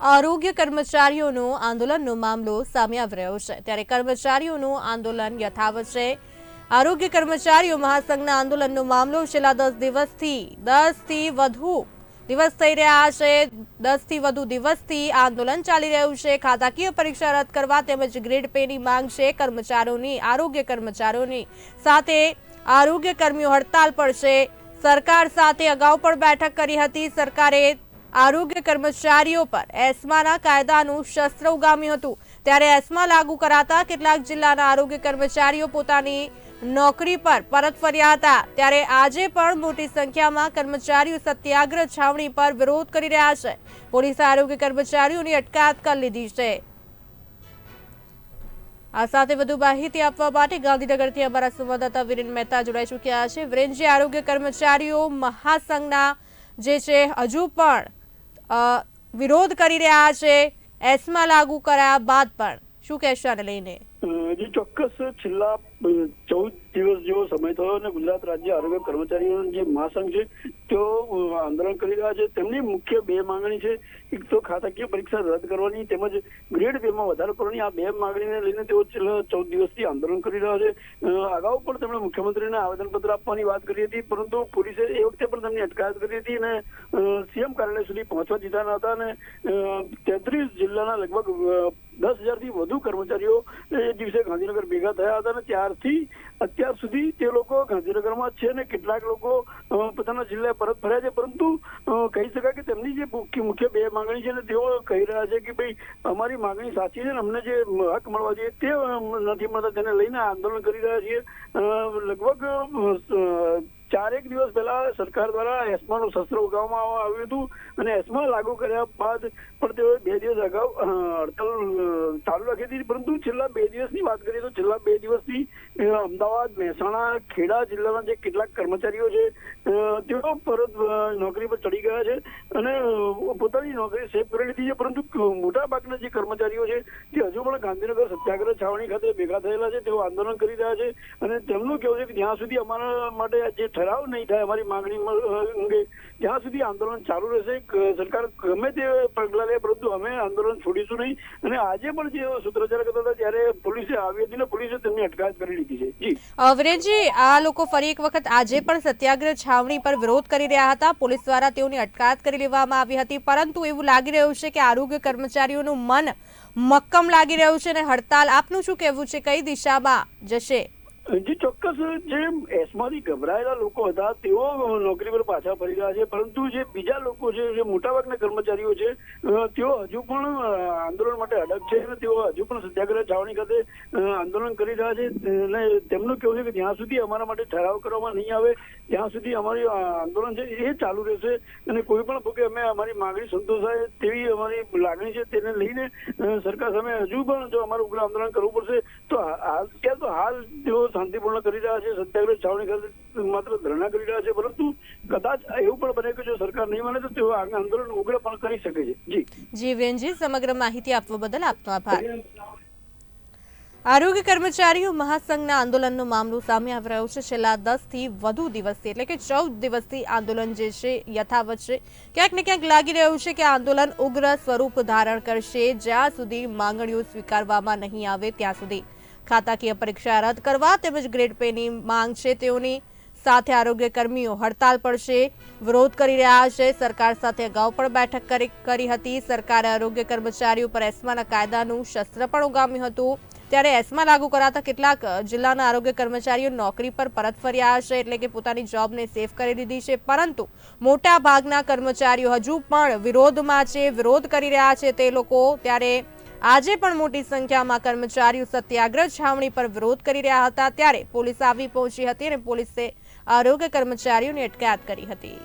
આરોગ્ય કર્મચારીઓનો આંદોલનનો મામલો સામે આવી રહ્યો છે. ત્યારે કર્મચારીઓનું આંદોલન યથાવત છે. આરોગ્ય કર્મચારીઓ મહાસંઘના આંદોલનનો મામલો છેલ્લા દસ દિવસથી, દસથી વધુ દિવસ થઈ રહ્યા છે. દસથી વધુ દિવસથી આંદોલન ચાલી રહ્યું છે. ખાતાકીય પરીક્ષા રદ કરવા તેમજ ગ્રેડ પેની માંગ છે. કર્મચારીઓની, આરોગ્ય કર્મચારીઓની સાથે આરોગ્ય કર્મીઓ હડતાલ પર છે. સરકાર સાથે અગાઉ પણ બેઠક કરી હતી. સરકારે આરોગ્ય કર્મચારીઓ પર એસ્માના કાયદાનું શસ્ત્ર ઉગામ્યું હતું. ત્યારે એસ્મા લાગુ કરાતા કેટલાક જિલ્લાના આરોગ્ય કર્મચારીઓ પોતાની નોકરી પર પરત ફર્યા હતા. ત્યારે આજે પણ મોટી સંખ્યામાં કર્મચારીઓ સત્યાગ્રહ છાવણી પર વિરોધ કરી રહ્યા છે. પોલીસે આરોગ્ય કર્મચારીઓની અટકાયત કરી લીધી છે. આ સાથે વધુ માહિતી આપવા માટે ગાંધીનગરથી અમારા સંવાદદાતા વિરેન મહેતા જોડાઈ ચૂક્યા છે. વિરેનજી, આરોગ્ય કર્મચારીઓ મહાસંઘના જે છે, હજુ પણ વિરોધ કરી રહ્યા છે, એસ્મા લાગુ કરાયા બાદ પણ. શું કહેશો આને લઈને? જે ચોક્કસ છેલ્લા ચૌદ દિવસ જેવો સમય થયો અને ગુજરાત રાજ્ય આરોગ્ય કર્મચારીઓનો જે મહાસંઘ છે તેઓ આંદોલન કરી રહ્યા છે. તેમની મુખ્ય બે માંગણી છે. એક તો ખાતાકીય પરીક્ષા રદ કરવાની તેમજ ગ્રેડ બે માં વધારો કરવાની. આ બે માંગણીને લઈને તેઓ ચૌદ દિવસથી આંદોલન કરી રહ્યા છે. અગાઉ પણ તેમણે મુખ્યમંત્રીને આવેદનપત્ર આપવાની વાત કરી હતી, પરંતુ પોલીસે એ વખતે પણ તેમની અટકાયત કરી હતી અને સીએમ કાર્યાલય સુધી પહોંચવા દીધા ન હતા અને તેત્રીસ જિલ્લાના લગભગ દસ હજારથી વધુ કર્મચારીઓ એ દિવસે ગાંધીનગર ભેગા થયા હતા અને ત્યારથી અત્યાર સુધી તે લોકો ગાંધીનગરમાં છે ને કેટલાક લોકો પોતાના જિલ્લાએ પરત ફર્યા છે, પરંતુ કહી શકાય કે તેમની જે મુખ્ય બે માંગણી છે તેઓ કહી રહ્યા છે કે ભાઈ, અમારી માંગણી સાચી છે ને, અમને જે હક મળવા જોઈએ તે નથી મળતા, તેને લઈને આંદોલન કરી રહ્યા છીએ. લગભગ ચારેક દિવસ પહેલા સરકાર દ્વારા એસમાનું શસ્ત્ર ઉગાવવામાં આવ્યું હતું અને એસમા લાગુ કર્યા બાદ પણ તેઓએ બે દિવસ અગાઉ હડતાલ ચાલુ રાખી હતી પરંતુ છેલ્લા બે દિવસની વાત કરીએ તો છેલ્લા બે દિવસથી અમદાવાદ, મહેસાણા, ખેડા જિલ્લાના જે કેટલાક કર્મચારીઓ છે તેઓ પરત નોકરી પર ચડી ગયા છે અને પોતાની નોકરી સેફ કરી લીધી છે. પરંતુ મોટા ભાગના જે કર્મચારીઓ છે, તે હજુ પણ ગાંધીનગર સત્યાગ્રહ છાવણી ખાતે ભેગા થયેલા છે. તેઓ આંદોલન કરી રહ્યા છે અને તેમનું કહેવું છે કે જ્યાં સુધી અમારા માટે જે ઠરાવ નહીં થાય, અમારી માંગણી અંગે ત્યાં સુધી આંદોલન ચાલુ રહેશે સરકાર ગમે તે પગલાં લે, પરંતુ અમે આંદોલન છોડીશું નહીં. અને આજે પણ જે સૂત્રોચ્ચાર કરતા હતા ત્યારે પોલીસે આવી હતી ને, પોલીસે તેમની અટકાયત કરી લીધી છે. જી. આ લોકો ફરી એક વખત આજે પણ સત્યાગ્રહ છાવણી પર વિરોધ કરી રહ્યા હતા. પોલીસ દ્વારા તેઓની અટકાયત કરી લેવામાં આવી હતી, પરંતુ એવું લાગી રહ્યું છે કે આરોગ્ય કર્મચારીઓનું મન મક્કમ લાગી રહ્યું છે અને હડતાલ આપનું શું કહેવું છે, કઈ દિશામાં જશે? જે ચોક્કસ જે એસમાંથી ગભરાયેલા લોકો હતા, તેઓ નોકરી પર પાછા ફરી રહ્યા છે. પરંતુ જે બીજા લોકો છે, જે મોટાભાગના કર્મચારીઓ છે તેઓ હજુ પણ આંદોલન માટે અડગ છે અને તેઓ હજુ પણ સત્યાગ્રહ છાવણી ખાતે આંદોલન કરી રહ્યા છે. અને તેમનું કહેવું છે કે જ્યાં સુધી અમારા માટે ઠરાવ કરવામાં નહીં આવે, ત્યાં સુધી અમારી આંદોલન છે એ ચાલુ રહેશે. અને કોઈ પણ ભોગે અમે અમારી માંગણી સંતોષાય તેવી અમારી લાગણી છે તેને લઈને સરકાર સામે હજુ પણ જો અમારું ઉગ્ર આંદોલન કરવું પડશે, તો અત્યારે તો હાલ તેઓ શાંતિપૂર્ણ કરી રહ્યા છે સત્યાગ્રહ છાવણી ખાતે માત્ર ધરણા કરી રહ્યા છે, પરંતુ કદાચ એવું પણ બને કે જો સરકાર નહીં માને તો તેઓ આંદોલન ઉગ્ર પણ કરી શકે છે. જી. જી, વેનજી, સમગ્ર માહિતી આપવા બદલ આપનો આભાર. આરોગ્ય કર્મચારીઓ મહાસંઘના આંદોલનનો મામલો સામે આવી રહ્યો છે. છેલ્લા દસથી વધુ દિવસથી, એટલે કે ચૌદ દિવસથી આંદોલન જે છે, યથાવત છે. ક્યાંક ને ક્યાંક લાગી રહ્યું છે કે આંદોલન ઉગ્ર સ્વરૂપ ધારણ કરશે. જ્યાં સુધી માંગણીઓ સ્વીકારવામાં નહીં આવે, ત્યાં સુધી. ખાતાકીય પરીક્ષા રદ કરવા તેમજ ગ્રેડ પેની માંગ છે. તેઓની સાથે આરોગ્ય કર્મીઓ હડતાલ પર છે. વિરોધ કરી રહ્યા છે. સરકાર સાથે અગાઉ પણ બેઠક કરી હતી. સરકારે આરોગ્ય કર્મચારીઓ પર એસમાના કાયદાનું શસ્ત્ર પણ ઉગામ્યું હતું. ત્યારે એસમા લાગુ કરાતા કેટલાક જિલ્લાના આરોગ્ય કર્મચારીઓ નોકરી પર પરત ફર્યા હશે એટલે કે પોતાની જોબને સેફ કરી દીધી છે. પરંતુ મોટા ભાગના કર્મચારીઓ હજુ પણ વિરોધમાં છે. વિરોધ કરી રહ્યા છે. તે લોકો ત્યારે આજે પણ મોટી સંખ્યામાં કર્મચારીઓ સત્યાગ્રહ છાવણી પર વિરોધ કરી રહ્યા હતા. ત્યારે પોલીસ આવી પહોંચી હતી અને પોલીસે આરોગ્ય કર્મચારીઓની અટકાયત કરી હતી.